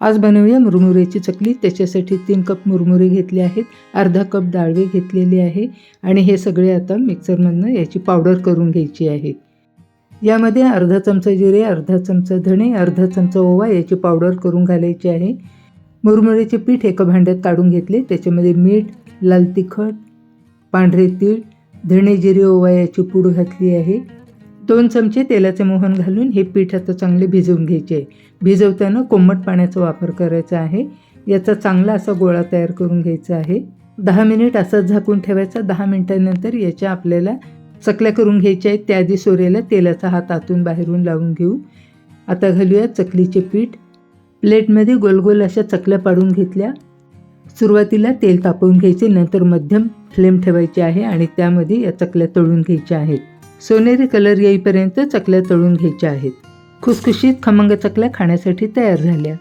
आज बनवूया मुरमुरेची चकली. त्याच्यासाठी तीन कप मुरमुरे घेतले आहेत. अर्धा कप डाळवे घेतलेले आहे. आणि हे सगळे आता मिक्सरमधनं याची पावडर करून घ्यायची आहे. यामध्ये अर्धा चमचा जिरे अर्धा चमचा धणे अर्धा चमचा ओवा याची पावडर करून घालायची आहे. मुरमुरेचे पीठ एका भांड्यात काढून घेतले. त्याच्यामध्ये मीठ लाल तिखट पांढरे तीळ धणे जिरे ओवा याची पूड घातली आहे. दोन चमचे तेलाचे मोहन घालून हे पीठ आता चांगले भिजवून घ्यायचे. आहे भिजवताना कोमट पाण्याचा वापर करायचा आहे. याचा चांगला असा गोळा तयार करून घ्यायचा आहे. दहा मिनिट असाच झाकून ठेवायचा. दहा मिनिटानंतर याच्या आपल्याला चकल्या करून घ्यायच्या आहेत. त्याआधी सोऱ्याला तेलाचा हात आतून बाहेरून लावून घेऊ. आता घालूया चकलीचे पीठ. प्लेटमध्ये गोलगोल अशा चकल्या पाडून घेतल्या. सुरुवातीला तेल तापवून घ्यायचे. नंतर मध्यम फ्लेम ठेवायची आहे आणि त्यामध्ये या चकल्या तळून घ्यायच्या आहेत. सोनेरी कलर येईपर्यंत चकल्या तळून घ्यायच्या आहेत. खुसखुशीत खमंग चकल्या खाण्यासाठी तयार झाल्या.